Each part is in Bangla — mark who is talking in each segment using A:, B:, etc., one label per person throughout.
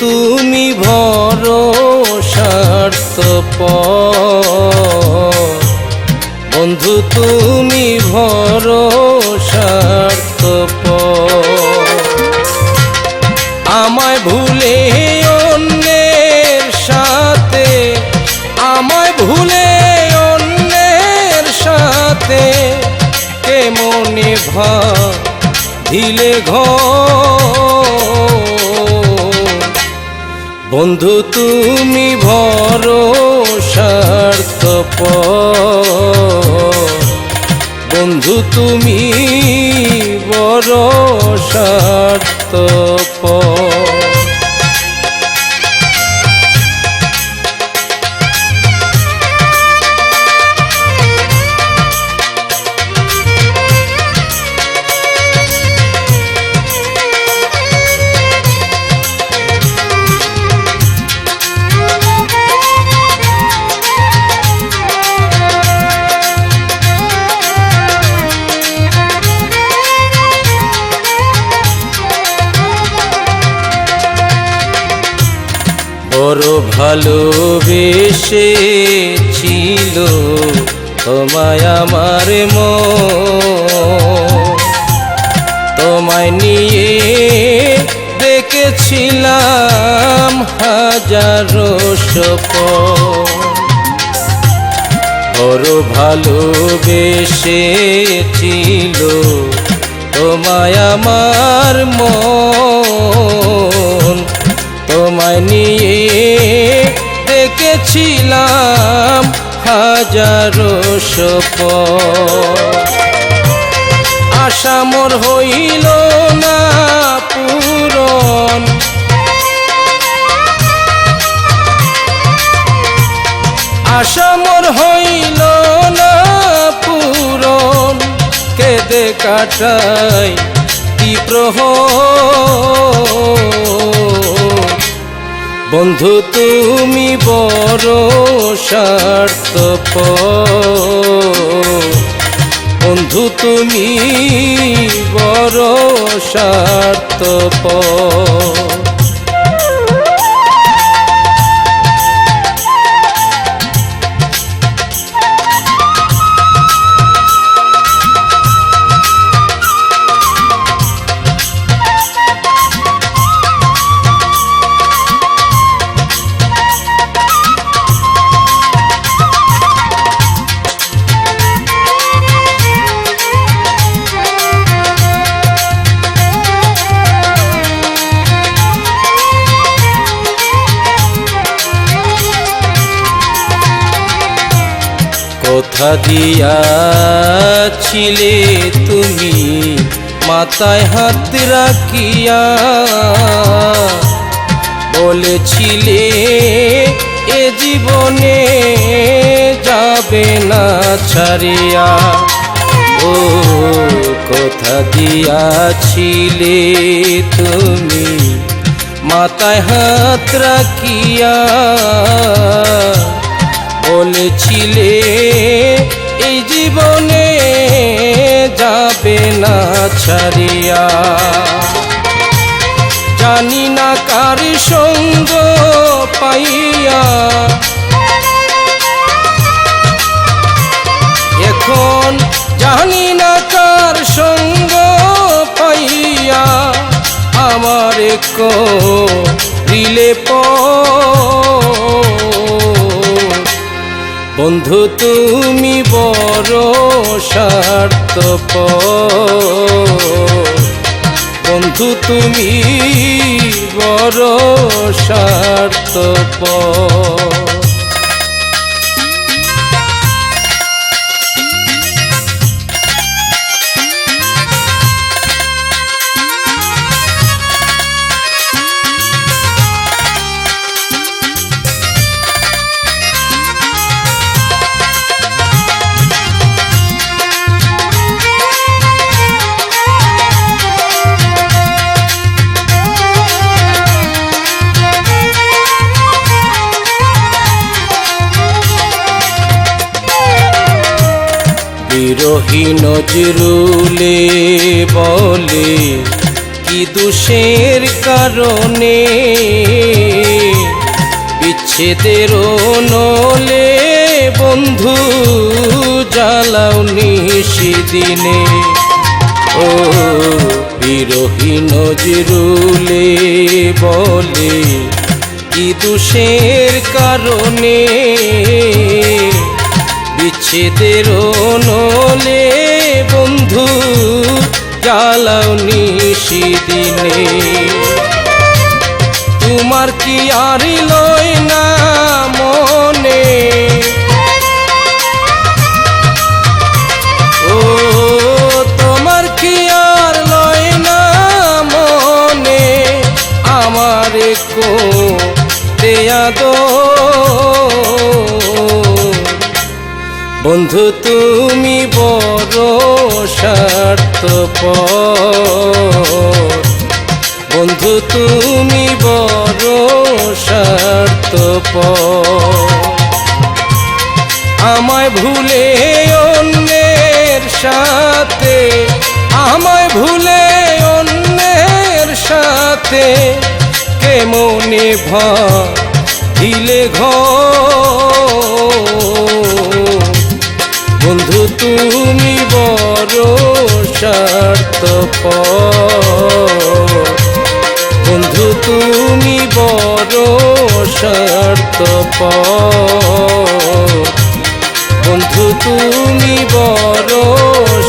A: তুমি ভরসার্থ বন্ধু, তুমি ভরসার্থ আমায় ভুলে অন্যের সাথে, আমায় ভুলে অন্যের সাথে, কে মনে ভা দিলে ঘর বন্ধু তুমি ভরসার্থপ বন্ধু তুমি বড় বড় ভালোবেসে ছিল তোমায় আমার মন। তোমায় নিয়ে দেখেছিলাম হাজারো সপন বড় ভালোবেসে ছিল তোমায় আমার মন। তোমায় নিয়ে দেখেছিলাম হাজারো সপ আশা মোর হইল না পূরণ। আশা মোর হইল না পূরণ। কেদে কাটাই প্রহ বন্ধু তুমি বড় স্বার্থপ বন্ধু তুমি বড় স্বার্থ কোথা দিয়াছিলে তুমি, মাথায় হাত রাখিয়া বলেছিলে, এ জীবনে যাবে না ছাড়িয়া। ও কথা দিয়াছিলে তুমি, মাথায় হাত রাখিয়া বলেছিলে, এই জীবনে যাবে না ছাড়িয়া। জানি না কার সঙ্গ পাইয়া। এখন জানি না কার সঙ্গ পাইয়া। আমার রিলে প বন্ধু তুমি বড় স্বার্থপ বন্ধু তুমি বড় স্বার্থ বিরোহী নজরুলে বলে, কি দোষের কারণে বিচ্ছেদের নলে বন্ধু জ্বালাও নিশিদিনে ও বিরোহী নজরুলে বলে, কি দোষের কারণে বিচ্ছেদের নলে বন্ধু, জ্বালাও নিশিদিনে তোমার কি আর লয় না মনে? ও, তোমার কি আর লয় না মনে? আমার কো দেয়া দো বন্ধু, তুমি বড় স্বার্থপর। বন্ধু, তুমি বড় স্বার্থপর। আমায় ভুলে অন্যের সাথে, আমায় ভুলে অন্যের সাথে কেমনে ভিলে ঘর? বন্ধু তুমি বড় শর্ত বন্ধু তুমি বড় শর্ত বন্ধু তুমি বড়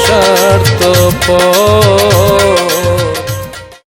A: স্বার্থপর।